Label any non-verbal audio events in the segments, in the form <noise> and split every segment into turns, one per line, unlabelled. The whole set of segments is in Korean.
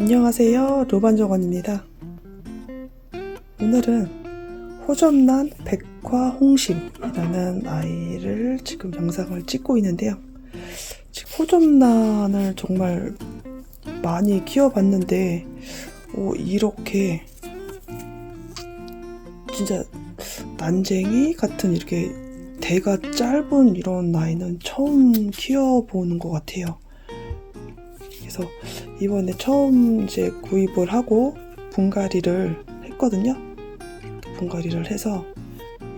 안녕하세요. 로반정원입니다. 오늘은 호접난 백화 홍심이라는 아이를 지금 영상을 찍고 있는데요. 지금 호접난을 정말 많이 키워봤는데 오, 이렇게 진짜 난쟁이 같은 이렇게 대가 짧은 이런 아이는 처음 키워보는 것 같아요. 그래서 이번에 처음 이제 구입을 하고 분갈이를 했거든요. 분갈이를 해서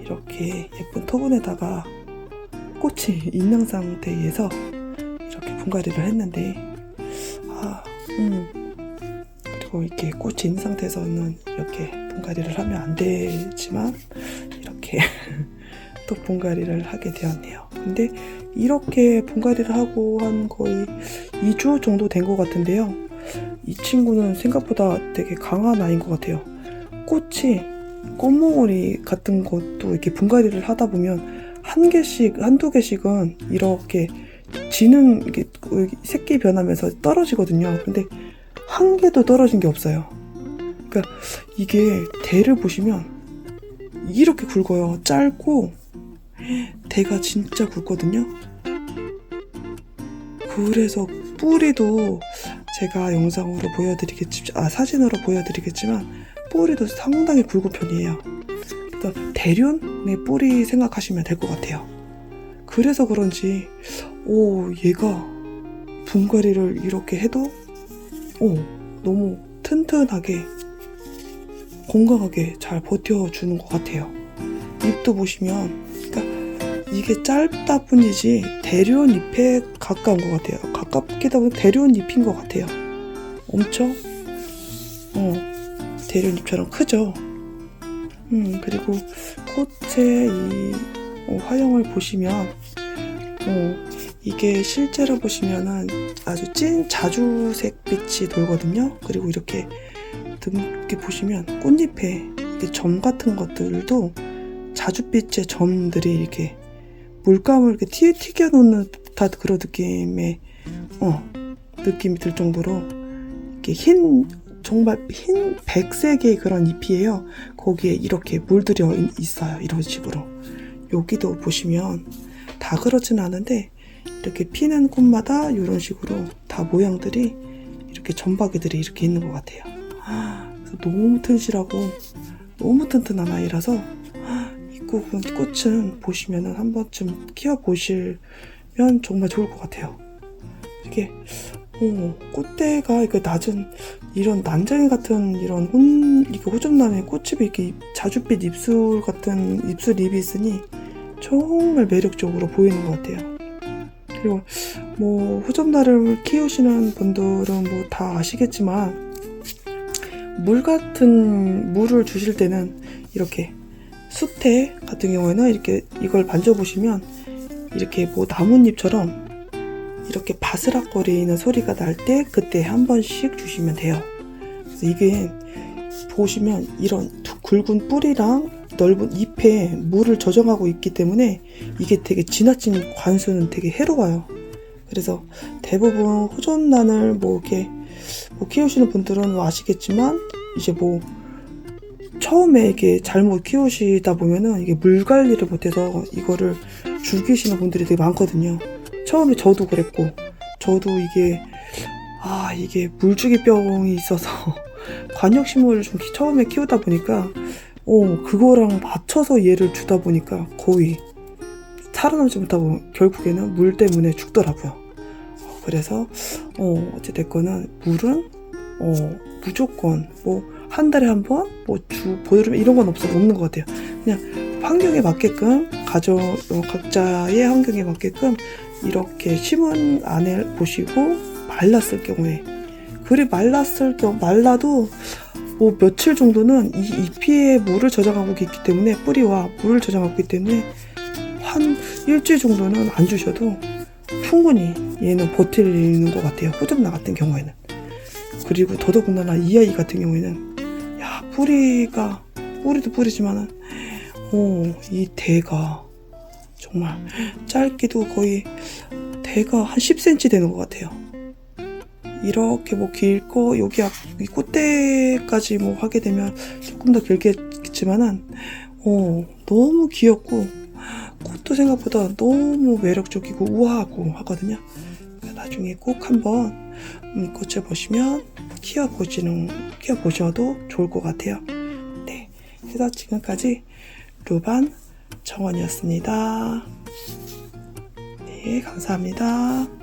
이렇게 예쁜 토분에다가 꽃이 있는 상태에서 이렇게 분갈이를 했는데 아, 음. 그리고 이렇게 꽃이 있는 상태에서는 이렇게 분갈이를 하면 안 되지만 이렇게 <laughs> 또 분갈이를 하게 되었네요. 근데 이렇게 분갈이를 하고 한 거의 2주 정도 된 것 같은데요. 이 친구는 생각보다 되게 강한 아이인 것 같아요. 꽃이 꽃몽오리 같은 것도 이렇게 분갈이를 하다 보면 한 개씩, 한두 개씩은 이렇게 지는 이게 새끼 변하면서 떨어지거든요. 근데 한 개도 떨어진 게 없어요. 그러니까 이게 대를 보시면 이렇게 굵어요. 짧고 대가 진짜 굵거든요. 그래서 뿌리도 제가 영상으로 보여드리겠지, 아, 사진으로 보여드리겠지만, 뿌리도 상당히 굵은 편이에요. 그래서 대륜의 뿌리 생각하시면 될 것 같아요. 그래서 그런지, 오, 얘가 분갈이를 이렇게 해도, 오, 너무 튼튼하게, 건강하게 잘 버텨주는 것 같아요. 잎도 보시면, 이게 짧다 뿐이지 대륜 잎에 가까운 것 같아요. 가깝기도 하고 대륜 잎인 것 같아요. 엄청 어 대륜 잎처럼 크죠. 음 그리고 꽃의 이 어, 화형을 보시면 어 이게 실제로 보시면은 아주 찐 자주색 빛이 돌거든요. 그리고 이렇게 이렇게 보시면 꽃잎에 점 같은 것들도 자줏빛의 점들이 이렇게 물감을 이렇게 튀, 튀겨 놓는 듯한 그런 느낌의 어, 느낌이 들 정도로 이렇게 흰 정말 흰 백색의 그런 잎이에요. 거기에 이렇게 물들여 있- 있어요. 이런 식으로. 여기도 보시면 다 그렇진 않은데 이렇게 피는 꽃마다 이런 식으로 다 모양들이 이렇게 점박이들이 이렇게 있는 것 같아요. 아, 너무 튼실하고 너무 튼튼한 아이라서 이 꽃은, 꽃은 보시면은 한 번쯤 키워 보시면 정말 좋을 것 같아요. 이게 어, 꽃대가 이렇게 낮은 이런 난쟁이 같은 이런 혼 이게 호접남의 꽃집이 이렇게 잎- 자줏빛 입술 같은 입술 잎이 있으니 정말 매력적으로 보이는 것 같아요. 그리고 뭐 호접나를 키우시는 분들은 뭐 다 아시겠지만 물 같은 물을 주실 때는 이렇게 수태 같은 경우에는 이렇게 이걸 만져보시면 이렇게 뭐 나뭇잎처럼 이렇게 바스락거리는 소리가 날 때 그때 한 번씩 주시면 돼요. 그래서 이게 보시면 이런 두- 굵은 뿌리랑 넓은 잎에 물을 저장하고 있기 때문에 이게 되게 지나친 관수는 되게 해로워요. 그래서 대부분 호접란을 뭐 이렇게 뭐 키우시는 분들은 뭐 아시겠지만 이제 뭐 처음에 이게 잘못 키우시다 보면은 이게 물 관리를 못해서 이거를 죽이시는 분들이 되게 많거든요. 처음에 저도 그랬고, 저도 이게, 아, 이게 물주기병이 있어서 <laughs> 관역식물을 좀 키- 처음에 키우다 보니까, 어, 그거랑 맞춰서 얘를 주다 보니까 거의 살아남지 못하고 결국에는 물 때문에 죽더라고요. 어, 그래서, 어, 어찌됐거나 물은, 어, 무조건, 뭐, 한 달에 한 번, 뭐, 주, 보여주면 이런 건 없어, 없는 것 같아요. 그냥 환경에 맞게끔, 가정, 어, 각자의 환경에 맞게끔 이렇게 심은 안에 보시고 말랐을 경우에 그리 말랐을 경우 말라도 뭐 며칠 정도는 이 잎에 물을 저장하고 있기 때문에 뿌리와 물을 저장하고 있기 때문에 한 일주일 정도는 안 주셔도 충분히 얘는 버티는 것 같아요. 호접나 같은 경우에는. 그리고 더더군다나 이 아이 같은 경우에는 야 뿌리가 뿌리도 뿌리지만은 어이 대가 정말 짧게도 거의 대가 한 10cm 되는 것 같아요. 이렇게 뭐 길고 여기 앞, 이 꽃대까지 뭐 하게 되면 조금 더 길겠지만은 어 너무 귀엽고 꽃도 생각보다 너무 매력적이고 우아하고 하거든요. 나중에 꼭 한번 음, 꽃을 보시면 키워 보시는 키워 보셔도 좋을 것 같아요. 네, 그래서 지금까지 루반 정원이었습니다. 네, 감사합니다.